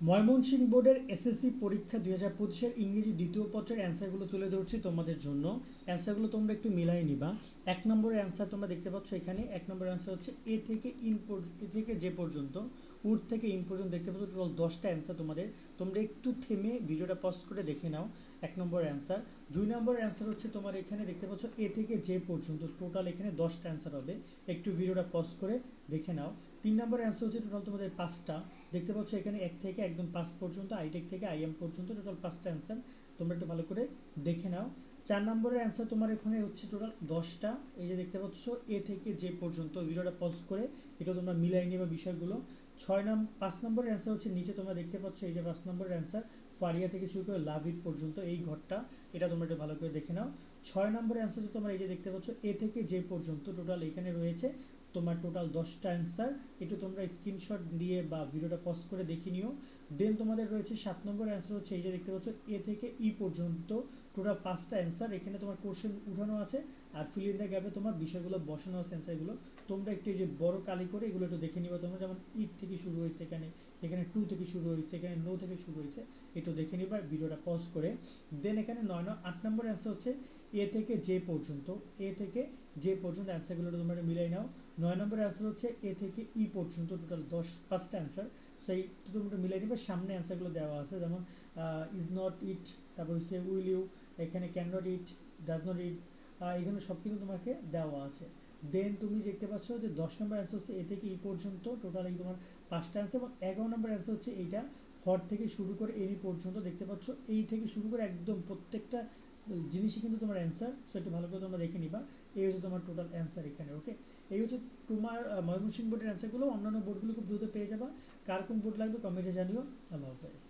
ময়মনসিংহ বোর্ডের এসএসসি পরীক্ষা দুই হাজার পঁচিশের ইংরেজি দ্বিতীয় পত্রের অ্যান্সারগুলো তুলে ধরছি তোমাদের জন্য। অ্যান্সারগুলো তোমরা একটু মিলাই নিবা। এক নম্বরের অ্যান্সার তোমরা দেখতে পাচ্ছ এখানে। এক নম্বরের অ্যান্সার হচ্ছে এ থেকে ইন এ থেকে যে পর্যন্ত উড থেকে ইন পর্যন্ত দেখতে পাচ্ছ টোটাল দশটা অ্যান্সার তোমাদের। তোমরা একটু থেমে ভিডিওটা পজ করে দেখে নাও এক নম্বর অ্যান্সার। দুই নম্বর অ্যান্সার হচ্ছে তোমার এখানে দেখতে পাচ্ছ এ থেকে যে পর্যন্ত টোটাল এখানে দশটা অ্যান্সার হবে। একটু ভিডিওটা পজ করে দেখে নাও। তিন নম্বর অ্যান্সার হচ্ছে টোটাল তোমাদের পাঁচটা। দেখতে পাচ্ছ এখানে এক থেকে একদম পাঁচ পর্যন্ত আইটেক থেকে আইএম পর্যন্ত টোটাল পাঁচটা অ্যান্সার তোমরা একটু ভালো করে দেখে নাও। চার নম্বরের অ্যান্সার তোমার এখানে হচ্ছে টোটাল দশটা। এই যে দেখতে পাচ্ছ এ থেকে যে পর্যন্ত। ভিডিওটা পজ করে এটা তোমরা মিলাই নেবে বিষয়গুলো। ছয় নাম, পাঁচ নম্বরের অ্যান্সার হচ্ছে নিচে তোমরা দেখতে পাচ্ছ, এই যে পাঁচ নম্বরের অ্যান্সার ফারিয়া থেকে শুরু করে লাভিট পর্যন্ত এই ঘরটা। এটা তোমরা একটু ভালো করে দেখে নাও। ছয় নম্বরের অ্যান্সার তোমরা এই যে দেখতে পাচ্ছ এ থেকে যে পর্যন্ত টোটাল এখানে রয়েছে তোমার টোটাল দশটা অ্যান্সার একটু তোমরা স্ক্রিনশট দিয়ে বা ভিডিওটা পজ করে দেখে নিও। দেন তোমাদের রয়েছে সাত নম্বর অ্যান্সার হচ্ছে, এই যে দেখতে পাচ্ছ, এ থেকে ই পর্যন্ত টোটাল পাঁচটা অ্যান্সার এখানে তোমার কোশ্চেন উঠানো আছে, আর ফিল দ্য গ্যাপে তোমার বিষয়গুলো বসানো আছে অ্যান্সারগুলো তোমরা একটু যে বড় কালি করে এগুলো একটু দেখে নিবা, তোমরা যেমন ইট থেকে শুরু হয়েছে এখানে এখানে টু থেকে শুরু হয়েছে, এখানে নো থেকে শুরু হয়েছে, একটু দেখে নিবা, ভিডিওটা পজ করে। দেন এখানে নয় নয়, আট নম্বর অ্যান্সার হচ্ছে, এ থেকে যে পর্যন্ত, এ থেকে যে পর্যন্ত অ্যান্সারগুলো তোমরা মিলাই নাও। নয় নম্বরের অ্যান্সার হচ্ছে এ থেকে ই পর্যন্ত টোটাল দশ পাঁচটা অ্যান্সার সেই তোমরা মিলাই নিবে। সামনে অ্যান্সারগুলো দেওয়া আছে, যেমন ইজ নট ইট তারপর হচ্ছে উইল ইউ এখানে can not it does not it এখানে সব কিছু তোমাকে দেওয়া আছে। দেন তুমি দেখতে পাচ্ছ যে দশ নম্বর অ্যান্সার হচ্ছে এ থেকে ই পর্যন্ত টোটাল এই তোমার পাঁচটা অ্যান্সার এবং এগারো নম্বর অ্যান্সার হচ্ছে এইটা হর থেকে শুরু করে এনি পর্যন্ত দেখতে পাচ্ছ। এই থেকে শুরু করে একদম প্রত্যেকটা জিনিসই কিন্তু তোমার অ্যান্সার সো একটু ভালো করে তোমরা দেখে নিবা। এই হচ্ছে তোমার টোটাল অ্যান্সার এখানে ওকে এই হচ্ছে তোমার ময়মনসিংহ বোর্ডের অ্যান্সারগুলো অন্যান্য বোর্ডগুলো খুব দ্রুত পেয়ে যাবা। কার কোন বোর্ড লাগবে কমেন্টে জানিও আল্লাহ হাফেজ